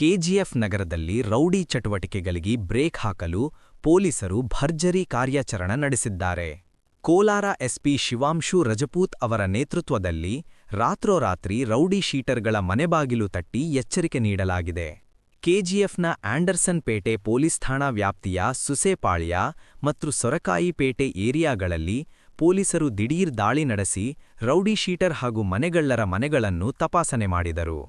KGF ನಗರದಲ್ಲಿ rowdy ಚಟುವಟಿಕೆಗಳಿಗೆ break ಹಾಕಲು ಪೊಲೀಸರು ಭರ್ಜರಿ ಕಾರ್ಯಾಚರಣೆ ನಡೆಸಿದ್ದಾರೆ. ಕೋಲಾರ ಎಸ್ಪಿ ಶಿವಾಂಶು ರಜಪೂತ್ ಅವರ ನೇತೃತ್ವದಲ್ಲಿ ರಾತ್ರೋರಾತ್ರಿ ರೌಡಿ ಶೀಟರ್ಗಳ ಮನೆಬಾಗಿಲು ತಟ್ಟಿ ಎಚ್ಚರಿಕೆ ನೀಡಲಾಗಿದೆ. ಕೆಜಿಎಫ್ನ ಆಂಡರ್ಸನ್ ಪೇಟೆ ಪೊಲೀಸ್ ಠಾಣಾ ವ್ಯಾಪ್ತಿಯ ಸುಸೇಪಾಳ್ಯ ಮತ್ತು ಸೊರಕಾಯಿಪೇಟೆ ಏರಿಯಾಗಳಲ್ಲಿ ಪೊಲೀಸರು ದಿಢೀರ್ ದಾಳಿ ನಡೆಸಿ ರೌಡಿ ಶೀಟರ್ ಹಾಗೂ ಮನೆಗಳ್ಳರ ಮನೆಗಳನ್ನು ತಪಾಸಣೆ ಮಾಡಿದರು.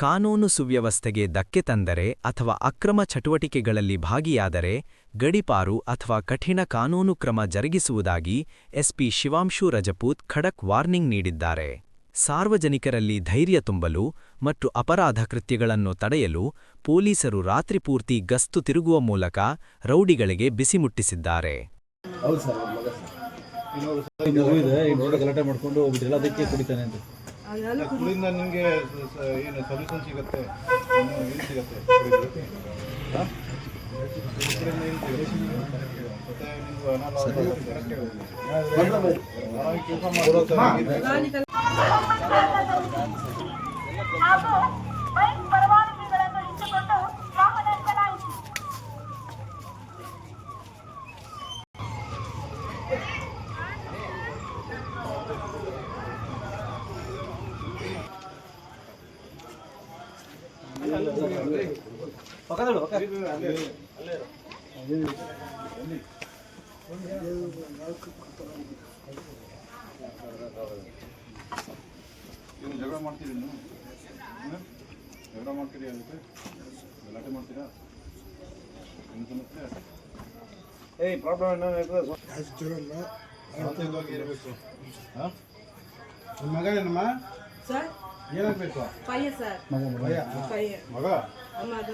ಕಾನೂನು ಸುವ್ಯವಸ್ಥೆಗೆ ಧಕ್ಕೆ ತಂದರೆ ಅಥವಾ ಅಕ್ರಮ ಚಟುವಟಿಕೆಗಳಲ್ಲಿ ಭಾಗಿಯಾದರೆ ಗಡಿಪಾರು ಅಥವಾ ಕಠಿಣ ಕಾನೂನು ಕ್ರಮ ಜರುಗಿಸುವುದಾಗಿ ಎಸ್ಪಿ ಶಿವಾಂಶು ರಜಪೂತ್ ಖಡಕ್ ವಾರ್ನಿಂಗ್ ನೀಡಿದ್ದಾರೆ. ಸಾರ್ವಜನಿಕರಲ್ಲಿ ಧೈರ್ಯ ತುಂಬಲು ಮತ್ತು ಅಪರಾಧ ಕೃತ್ಯಗಳನ್ನು ತಡೆಯಲು ಪೊಲೀಸರು ರಾತ್ರಿಪೂರ್ತಿ ಗಸ್ತು ತಿರುಗುವ ಮೂಲಕ ರೌಡಿಗಳಿಗೆ ಬಿಸಿ ಮುಟ್ಟಿಸಿದ್ದಾರೆ. ಗಲಾಟೆ ಮಾಡ್ಕೊಂಡು ಅದಕ್ಕೆ ಕುಡಿತಾನೆ ಅಂತ. ಕುಡಿಯಿಂದ ನಿಮಗೆ ಏನು ಸೊಲ್ಯೂಷನ್ ಸಿಗುತ್ತೆ? ಏನು ಸಿಗುತ್ತೆ? ಕುಡಿಯೋದ್ರಿಂದ ಏನು ಸಿಗುತ್ತೆ? ಮತ್ತೆ ನಿಮ್ಗೆ ಅನಾರೋಗ್ಯ ಕೆಲಸ ಮಾಡೋ ಜಗಳ ಮಾಡ್ತೀರಿ ನೀವು ಹ್ಮ್? ಜಗಳ ಮಾಡ್ತೀರಿ ಅದಕ್ಕೆ ಗಲಾಟೆ ಮಾಡ್ತೀರಾ ಏನು ಸಮಸ್ಯೆ ಏಯ್ ಪ್ರಾಬ್ಲಮ್ ಏನೋ ಇರ್ತದೆ ಶಾಂತಿಯುತವಾಗಿ ಇರಬೇಕು ಹಾಂ ನಿಮ್ಮ ಮಗ ಏನಮ್ಮ ಸರ್ ಏನಾಗಬೇಕು ಪಯ್ಯ ಸರ್ ಭಯ ಪಯ್ಯ ಮಗ ಮಗ